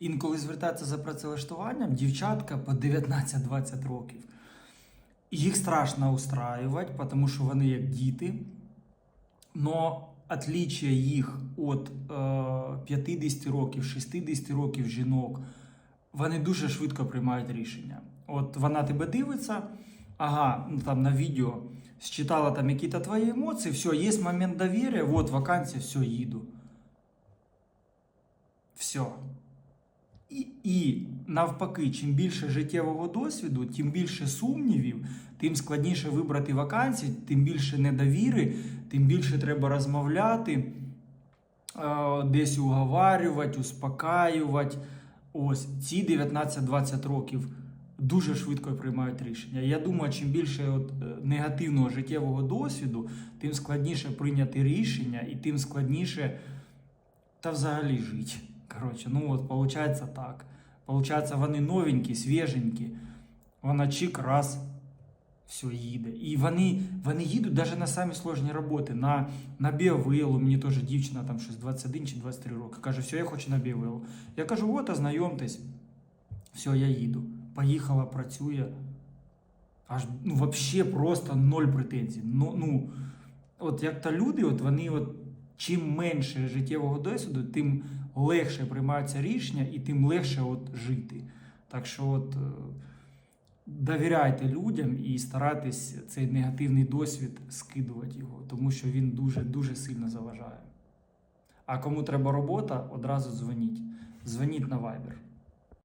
інколи звертаються за працевлаштуванням дівчатка по 19-20 років. Їх страшно устраювати, тому що вони як діти. Но отличие їх від е, 50 років, 60 років жінок, вони дуже швидко приймають рішення. От вона тебе дивиться, ага, ну там на відео считала там які-то твої емоції, все, є момент довір'я, от вакансія, все, їду. Все. І, і навпаки, чим більше життєвого досвіду, тим більше сумнівів, тим складніше вибрати вакансії, тим більше недовіри, тим більше треба розмовляти, е, десь уговарювати, успокаювати. Ось ці 19-20 років дуже швидко приймають рішення. Я думаю, чим більше от, е, негативного життєвого досвіду, тим складніше прийняти рішення і тим складніше та взагалі жити. Коротше, ну от виходить так. Получається, вони новенькі, свіженькі. Вона чик раз, все їде. І вони, вони їдуть навіть на самі сложні роботи. На, на біовилу, мені теж дівчина там щось 21 чи 23 роки. Каже, все, я хочу на біовилу. Я кажу, от, ознайомтесь. Все, я їду. Поїхала, працює. Аж ну, вообще просто ноль претензій. Ну, ну, от як то люди, от вони от чим менше життєвого досвіду, тим легше приймаються рішення і тим легше от жити. Так що от, е, довіряйте людям і старайтесь цей негативний досвід скидувати його, тому що він дуже-дуже сильно заважає. А кому треба робота, одразу дзвоніть. Дзвоніть на Viber.